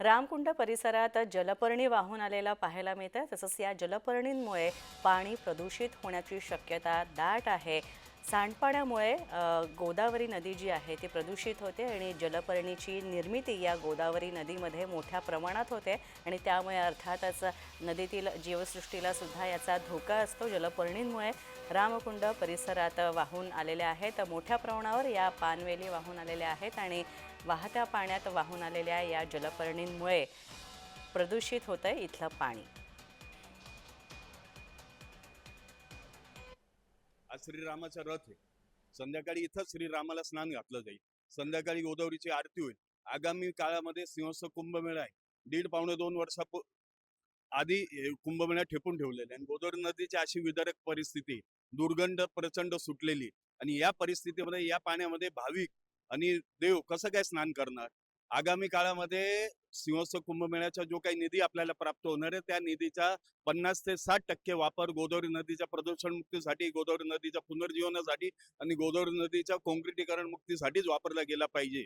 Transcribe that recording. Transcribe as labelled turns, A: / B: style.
A: रामकुंड परिसरात जलपर्णी वाहून आलेला पाहायला मिळतं तसंच या जलपर्णींमुळे पाणी प्रदूषित होण्याची शक्यता दाट आहे. सांडपाण्यामुळे गोदावरी नदी जी आहे ती प्रदूषित होते आणि जलपर्णीची निर्मिती या गोदावरी नदीमध्ये मोठ्या प्रमाणात होते आणि त्यामुळे अर्थातच नदीतील जीवसृष्टीला सुद्धा याचा धोका असतो. जलपर्णींमुळे रामकुंड परिसरात वाहून आलेल्या आहेत. मोठ्या प्रमाणावर या पानवेली वाहून आलेल्या आहेत आणि वाहत्या पाण्यात वाहून आलेल्या या जलपर्णींमुळे प्रदूषित होतं इथलं पाणी.
B: आज श्रीरामाचा रथ आहे. संध्याकाळी इथं श्रीरामाला स्नान घातलं जाईल. संध्याकाळी गोदावरीची आरती होईल. आगामी काळामध्ये सिंहस्थ कुंभमेळा आहे. दीड पावणे दोन वर्षापू आधी कुंभमेळा ठेपून ठेवलेले आणि गोदावरी नदीची अशी विदारक परिस्थिती दुर्गंध प्रचंड सुटलेली आणि या परिस्थितीमध्ये या पाण्यामध्ये भाविक आणि देव कसं काय स्नान करणार? आगामी काळामध्ये सिंहस्थ कुंभमेळ्याचा जो काही निधी आपल्याला प्राप्त होणार आहे त्या निधीचा पन्नास ते साठ टक्के वापर गोदावरी नदीच्या प्रदूषण मुक्तीसाठी गोदावरी नदीच्या पुनर्जीवनासाठी आणि गोदावरी नदीच्या काँक्रिटीकरण मुक्तीसाठीच वापरला गेला पाहिजे.